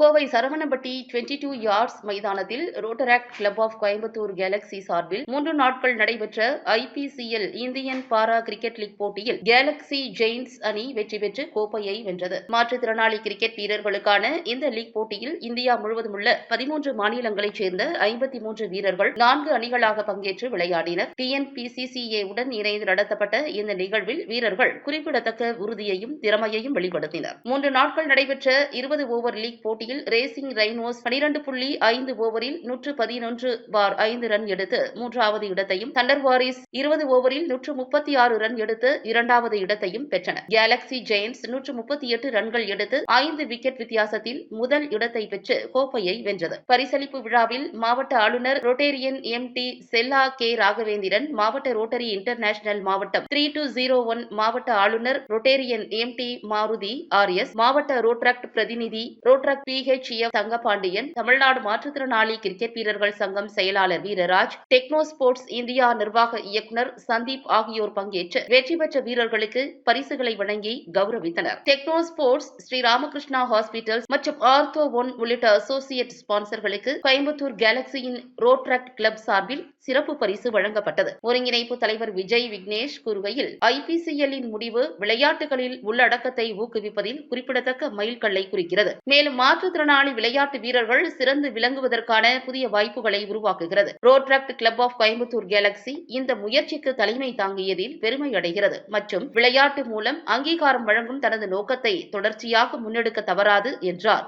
Kovai Saravanampatti twenty two yards மைதானத்தில் Rotaract club of Coimbatore galaxy சார்பில் மூன்று நாட்கள் நடைபெற்ற IPCL Indian para cricket league போட்டியில் கேலக்ஸி ஜெயின்ஸ் அணி வெற்றி பெற்று கோப்பையை வென்றது. மாற்றுத்திறனாளி கிரிக்கெட் வீரர்களுக்கான இந்த லீக் போட்டியில் இந்தியா முழுவதும் உள்ள பதிமூன்று மாநிலங்களைச் சேர்ந்த ஐம்பத்தி மூன்று வீரர்கள் நான்கு அணிகளாக பங்கேற்று விளையாடினர். டிஎன்பிசிசிஏ உடன் இணைந்து நடத்தப்பட்ட இந்த நிகழ்வில் வீரர்கள் குறிப்பிடத்தக்க உறுதியையும் திறமையையும் வெளிப்படுத்தினர். மூன்று நாட்கள் நடைபெற்ற இருபது ஓவர் லீக் போட்டியில் போட்டியில் ரேசிங் ரைனோஸ் பனிரண்டு புள்ளி ஐந்து ஓவரில் நூற்று பதினொன்று பார் ஐந்து ரன் எடுத்து மூன்றாவது இடத்தையும் தண்டர் வாரிஸ் இருபது ஓவரில் நூற்று முப்பத்தி ஆறு ரன் எடுத்து இரண்டாவது இடத்தையும் பெற்றன கேலக்ஸி ஜெயின்ஸ் நூற்று முப்பத்தி எட்டு ரன்கள் எடுத்து ஐந்து விக்கெட் வித்தியாசத்தில் முதல் இடத்தை பெற்று கோப்பையை வென்றது. பரிசளிப்பு விழாவில் மாவட்ட ஆளுநர் Rotarian M D Chella K Raghavendran மாவட்ட ரோட்டரி இன்டர்நேஷனல் மாவட்டம் த்ரீ டூ ஜீரோ ஒன் மாவட்ட ஆளுநர் Rotarian M D Maruthi R S மாவட்ட ரோட்ராக்ட் பிரதிநிதி Rotaract P DHEF Thangapandian Tamil Nadu மாற்றுத்திறனாளி கிரிக்கெட் வீரர்கள் சங்கம் செயலாளர் வீரராஜ் டெக்னோ ஸ்போர்ட்ஸ் இந்தியா நிர்வாக இயக்குநர் சந்தீப் ஆகியோர் பங்கேற்று வெற்றி பெற்ற வீரர்களுக்கு பரிசுகளை வழங்கி கௌரவித்தனர். Techno sports Sri Ramakrishna hospital மற்றும் ஆர்த்தோ ஒன் உள்ளிட்ட அசோசியேட் ஸ்பான்சர்களுக்கு கோயம்புத்தூர் கேலக்சியின் ரோட்ராக்ட் கிளப் சார்பில் சிறப்பு பரிசு வழங்கப்பட்டது. ஒருங்கிணைப்பு தலைவர் விஜய் விக்னேஷ் கூறுகையில் ஐபிசிஎல்லின் முடிவு விளையாட்டுகளில் உள்ளடக்கத்தை ஊக்குவிப்பதில் குறிப்பிடத்தக்க மைல்கல்லை குறிக்கிறது. மேலும் மாற்றுத்திறனாளி விளையாட்டு வீரர்கள் சிறந்து விளங்குவதற்கான புதிய வாய்ப்புகளை உருவாக்குகிறது. Rotaract Club of Coimbatore Galaxy இந்த முயற்சிக்கு தலைமை தாங்கியதில் பெருமை அடைகிறது. மற்றும் விளையாட்டு மூலம் அங்கீகாரம் வழங்கும் தனது நோக்கத்தை தொடர்ச்சியாக முன்னெடுக்க தவறாது என்றார்.